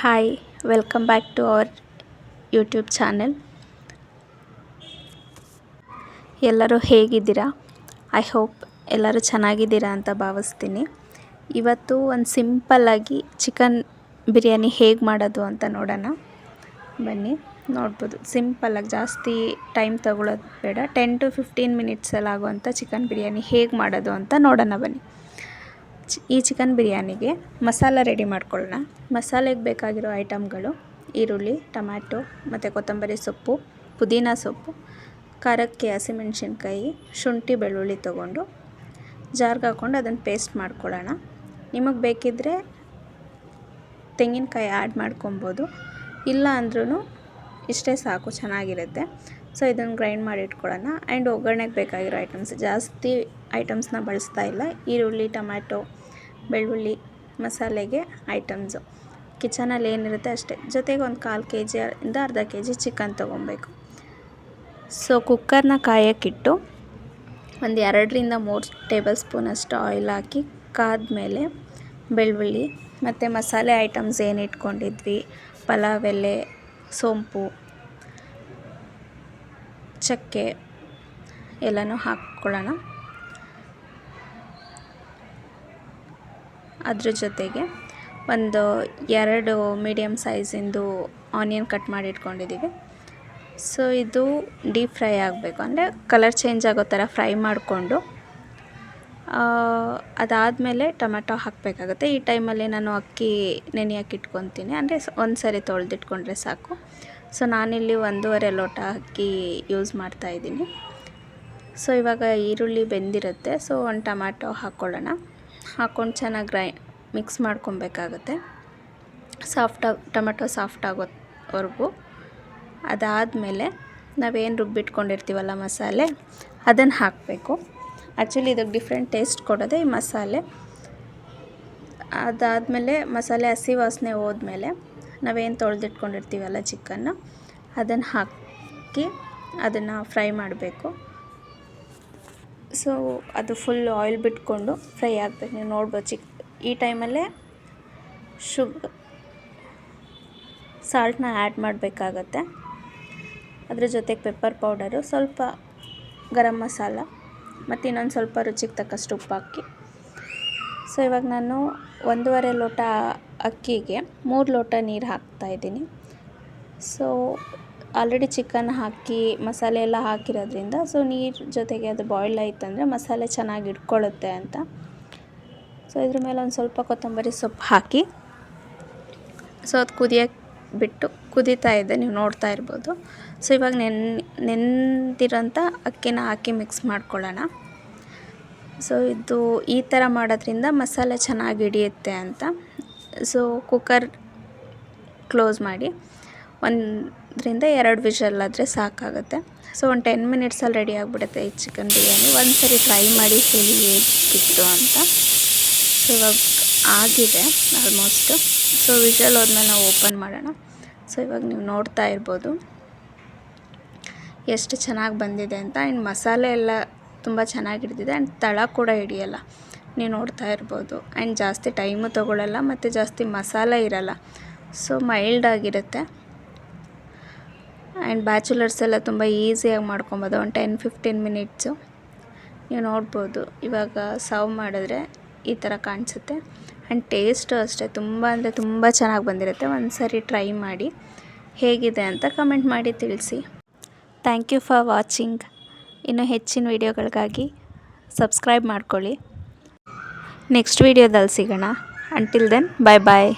Hi welcome back to our YouTube channel ಎಲ್ಲರೂ ಹೇಗಿದ್ದೀರಾ? I hope ಎಲ್ಲರೂ ಚೆನ್ನಾಗಿದ್ದೀರಾ ಅಂತ ಭಾವಿಸ್ತೀನಿ. ಇವತ್ತು ಒಂದು ಸಿಂಪಲ್ಲಾಗಿ ಚಿಕನ್ ಬಿರಿಯಾನಿ ಹೇಗೆ ಮಾಡೋದು ಅಂತ ನೋಡೋಣ. ಬನ್ನಿ, ನೋಡ್ಬೋದು. ಸಿಂಪಲ್ಲಾಗಿ ಜಾಸ್ತಿ ಟೈಮ್ ತಗೊಳ್ಳೋದು ಬೇಡ. ಟೆನ್ ಟು ಫಿಫ್ಟೀನ್ ಮಿನಿಟ್ಸಲ್ಲಿ ಆಗುವಂಥ ಚಿಕನ್ ಬಿರಿಯಾನಿ ಹೇಗೆ ಮಾಡೋದು ಅಂತ ನೋಡೋಣ ಬನ್ನಿ. ಈ ಚಿಕನ್ ಬಿರಿಯಾನಿಗೆ ಮಸಾಲ ರೆಡಿ ಮಾಡ್ಕೊಳ್ಳೋಣ. ಮಸಾಲೆಗೆ ಬೇಕಾಗಿರೋ ಐಟಮ್ಗಳು ಈರುಳ್ಳಿ, ಟೊಮ್ಯಾಟೊ, ಮತ್ತು ಕೊತ್ತಂಬರಿ ಸೊಪ್ಪು, ಪುದೀನ ಸೊಪ್ಪು, ಖಾರಕ್ಕೆ ಹಸಿಮೆಣ್ಸಿನ್ಕಾಯಿ, ಶುಂಠಿ ಬೆಳ್ಳುಳ್ಳಿ ತೊಗೊಂಡು ಜಾರ್ಗೆ ಹಾಕ್ಕೊಂಡು ಅದನ್ನು ಪೇಸ್ಟ್ ಮಾಡ್ಕೊಳ್ಳೋಣ. ನಿಮಗೆ ಬೇಕಿದ್ದರೆ ತೆಂಗಿನಕಾಯಿ ಆ್ಯಡ್ ಮಾಡ್ಕೊಬೋದು. ಇಲ್ಲ ಅಂದ್ರೂ ಇಷ್ಟೇ ಸಾಕು, ಚೆನ್ನಾಗಿರುತ್ತೆ. ಸೊ, ಇದನ್ನು ಗ್ರೈಂಡ್ ಮಾಡಿ ಇಟ್ಕೊಳ್ಳೋಣ. ಆ್ಯಂಡ್ ಒಗ್ಗರಣೆಗೆ ಬೇಕಾಗಿರೋ ಐಟಮ್ಸ್, ಜಾಸ್ತಿ ಐಟಮ್ಸ್ನ ಬಳಸ್ತಾ ಇಲ್ಲ. ಈರುಳ್ಳಿ, ಟೊಮ್ಯಾಟೊ ಬೆಳ್ಳುಳ್ಳಿ ಮಸಾಲೆಗೆ ಐಟಮ್ಸು ಕಿಚನಲ್ಲಿ ಏನಿರುತ್ತೆ ಅಷ್ಟೇ. ಜೊತೆಗೆ ಒಂದು ಕಾಲು ಕೆ ಇಂದ ಅರ್ಧ ಕೆ ಜಿ ಚಿಕನ್ ತೊಗೊಬೇಕು ಸೊ ಕುಕ್ಕರ್ನ ಕಾಯಕ್ಕಿಟ್ಟು ಒಂದು ಎರಡರಿಂದ ಮೂರು ಟೇಬಲ್ ಸ್ಪೂನಷ್ಟು ಆಯಿಲ್ ಹಾಕಿ ಕಾದ್ಮೇಲೆ ಬೆಳ್ಳುಳ್ಳಿ ಮತ್ತು ಮಸಾಲೆ ಐಟಮ್ಸ್ ಏನು ಇಟ್ಕೊಂಡಿದ್ವಿ? ಪಲಾವ್ ಎಲೆ, ಸೋಂಪು, ಚಕ್ಕೆ ಎಲ್ಲನೂ ಹಾಕ್ಕೊಳ್ಳೋಣ. ಅದ್ರ ಜೊತೆಗೆ ಒಂದು ಎರಡು ಮೀಡಿಯಮ್ ಸೈಜಿಂದು ಆನಿಯನ್ ಕಟ್ ಮಾಡಿ ಇಟ್ಕೊಂಡಿದ್ದೀವಿ ಸೊ ಇದು ಡೀಪ್ ಫ್ರೈ ಆಗಬೇಕು. ಅಂದರೆ ಕಲರ್ ಚೇಂಜ್ ಆಗೋ ಥರ ಫ್ರೈ ಮಾಡಿಕೊಂಡು ಅದಾದಮೇಲೆ ಟೊಮೆಟೊ ಹಾಕಬೇಕಾಗುತ್ತೆ. ಈ ಟೈಮಲ್ಲಿ ನಾನು ಅಕ್ಕಿ ನೆನೆಯಕ್ಕೆ ಇಟ್ಕೊತೀನಿ. ಅಂದರೆ ಒಂದು ಸರಿ ತೊಳೆದಿಟ್ಕೊಂಡ್ರೆ ಸಾಕು. ಸೊ ನಾನಿಲ್ಲಿ ಒಂದೂವರೆ ಲೋಟ ಅಕ್ಕಿ ಯೂಸ್ ಮಾಡ್ತಾಯಿದ್ದೀನಿ ಸೊ ಇವಾಗ ಈರುಳ್ಳಿ ಬೆಂದಿರುತ್ತೆ. ಸೊ ಒಂದು ಟೊಮ್ಯಾಟೊ ಹಾಕ್ಕೊಳ್ಳೋಣ ಹಾಕ್ಕೊಂಡು ಚೆನ್ನಾಗಿ ಗ್ರೈ ಮಿಕ್ಸ್ ಮಾಡ್ಕೊಬೇಕಾಗತ್ತೆ. ಸಾಫ್ಟ್ ಟೊಮೆಟೊ ಸಾಫ್ಟ್ ಆಗೋವರೆಗೂ. ಅದಾದಮೇಲೆ ನಾವೇನು ರುಬ್ಬಿಟ್ಕೊಂಡಿರ್ತೀವಲ್ಲ ಮಸಾಲೆ ಅದನ್ನು ಹಾಕಬೇಕು. ಆ್ಯಕ್ಚುಲಿ ಇದಕ್ಕೆ ಡಿಫ್ರೆಂಟ್ ಟೇಸ್ಟ್ ಕೊಡೋದೇ ಈ ಮಸಾಲೆ. ಅದಾದಮೇಲೆ ಮಸಾಲೆ ಹಸಿ ವಾಸನೆ ಹೋದ್ಮೇಲೆ ನಾವೇನು ತೊಳೆದಿಟ್ಕೊಂಡಿರ್ತೀವಲ್ಲ ಚಿಕನ್ನು ಅದನ್ನು ಹಾಕಿ ಅದನ್ನು ಫ್ರೈ ಮಾಡಬೇಕು. ಸೊ ಅದು ಫುಲ್ ಆಯಿಲ್ ಬಿಟ್ಕೊಂಡು ಫ್ರೈ ಆಗಬೇಕು. ನೀವು ನೋಡ್ಬೋದು ಚಿಕ್, ಈ ಟೈಮಲ್ಲೇ ಶುಗ್ ಸಾಲ್ಟನ್ನ ಆ್ಯಡ್ ಮಾಡಬೇಕಾಗತ್ತೆ. ಅದ್ರ ಜೊತೆಗೆ ಪೆಪ್ಪರ್ ಪೌಡರು ಸ್ವಲ್ಪ ಗರಂ ಮಸಾಲ ಮತ್ತು ಇನ್ನೊಂದು ಸ್ವಲ್ಪ ರುಚಿಗೆ ತಕ್ಕಷ್ಟು ಉಪ್ಪು ಹಾಕಿ. ಸೊ ಇವಾಗ ನಾನು ಒಂದೂವರೆ ಲೋಟ ಅಕ್ಕಿಗೆ ಮೂರು ಲೋಟ ನೀರು ಹಾಕ್ತಾಯಿದ್ದೀನಿ ಸೊ ಆಲ್ರೆಡಿ ಚಿಕನ್ ಹಾಕಿ, ಮಸಾಲೆ ಎಲ್ಲ ಹಾಕಿರೋದ್ರಿಂದ ಸೊ ನೀರು ಜೊತೆಗೆ ಅದು ಬಾಯ್ಲ್ ಆಯಿತಂದರೆ ಮಸಾಲೆ ಚೆನ್ನಾಗಿ ಇಟ್ಕೊಳ್ಳುತ್ತೆ ಅಂತ. ಸೊ ಇದ್ರ ಮೇಲೆ ಒಂದು ಸ್ವಲ್ಪ ಕೊತ್ತಂಬರಿ ಸೊಪ್ಪು ಹಾಕಿ ಸೊ ಅದು ಕುದಿಯೋಕ್ಕೆ ಬಿಟ್ಟು ಕುದೀತಾ ಇದೆ, ನೀವು ನೋಡ್ತಾ ಇರ್ಬೋದು. ಸೊ ಇವಾಗ ನೆನ್, ನೆಂದಿರೋಂಥ ಅಕ್ಕಿನ ಹಾಕಿ ಮಿಕ್ಸ್ ಮಾಡ್ಕೊಳ್ಳೋಣ. ಸೊ ಇದು ಈ ಥರ ಮಾಡೋದ್ರಿಂದ ಮಸಾಲೆ ಚೆನ್ನಾಗಿ ಹಿಡಿಯುತ್ತೆ ಅಂತ. ಸೊ ಕುಕ್ಕರ್ ಕ್ಲೋಸ್ ಮಾಡಿ. ಒಂದರಿಂದ ಎರಡು ವಿಷಲ್ ಆದರೆ ಸಾಕಾಗುತ್ತೆ. ಸೊ ಒಂದು ಟೆನ್ ಮಿನಿಟ್ಸಲ್ಲಿ ರೆಡಿ ಆಗಿಬಿಡುತ್ತೆ ಈ ಚಿಕನ್ ಬಿರಿಯಾನಿ. ಒಂದು ಸರಿ ಟ್ರೈ ಮಾಡಿ ಹೇಳಿ ಹೇಗಿತ್ತು ಅಂತ. ಸೊ ಇವಾಗ ಆಗಿದೆ ಆಲ್ಮೋಸ್ಟು ಸೊ ವಿಷಲ್ ಹೋದ್ಮೇಲೆ ನಾವು ಓಪನ್ ಮಾಡೋಣ. ಸೊ ಇವಾಗ ನೀವು ನೋಡ್ತಾ ಇರ್ಬೋದು. ಎಷ್ಟು ಚೆನ್ನಾಗಿ ಬಂದಿದೆ ಅಂತ. ಆ್ಯಂಡ್ ಮಸಾಲೆ ಎಲ್ಲ ತುಂಬ ಚೆನ್ನಾಗಿ ಹಿಡಿದಿದೆ. ಆ್ಯಂಡ್ ತಳ ಕೂಡ ಹಿಡಿಯಲ್ಲ. ನೀವು ನೋಡ್ತಾ ಇರ್ಬೋದು. ಆ್ಯಂಡ್ ಜಾಸ್ತಿ ಟೈಮು ತೊಗೊಳ್ಳಲ್ಲ ಮತ್ತು ಜಾಸ್ತಿ ಮಸಾಲೆ ಇರಲ್ಲ. ಸೊ ಮೈಲ್ಡ್ ಆಗಿರುತ್ತೆ. ಆ್ಯಂಡ್ ಬ್ಯಾಚುಲರ್ಸ್ ಎಲ್ಲ ತುಂಬ ಈಸಿಯಾಗಿ ಮಾಡ್ಕೊಬೋದು, ಒಂದು ಟೆನ್ ಫಿಫ್ಟೀನ್ ಮಿನಿಟ್ಸು. ನೀವು ನೋಡ್ಬೋದು, ಇವಾಗ ಸರ್ವ್ ಮಾಡಿದ್ರೆ ಈ ಥರ ಕಾಣಿಸುತ್ತೆ. ಆ್ಯಂಡ್ ಟೇಸ್ಟು ಅಷ್ಟೇ, ತುಂಬ ಅಂದರೆ ತುಂಬ ಚೆನ್ನಾಗಿ ಬಂದಿರುತ್ತೆ ಒಂದು ಸಾರಿ ಟ್ರೈ ಮಾಡಿ. ಹೇಗಿದೆ ಅಂತ ಕಮೆಂಟ್ ಮಾಡಿ ತಿಳಿಸಿ. Thank you for watching. ಇನ್ನೂ ಹೆಚ್ಚಿನ ವೀಡಿಯೋಗಳಿಗಾಗಿ ಸಬ್ಸ್ಕ್ರೈಬ್ ಮಾಡ್ಕೊಳ್ಳಿ. ನೆಕ್ಸ್ಟ್ ವೀಡಿಯೋದಲ್ಲಿ ಸಿಗೋಣ. ಅಂಟಿಲ್ ದೆನ್ ಬಾಯ್ ಬಾಯ್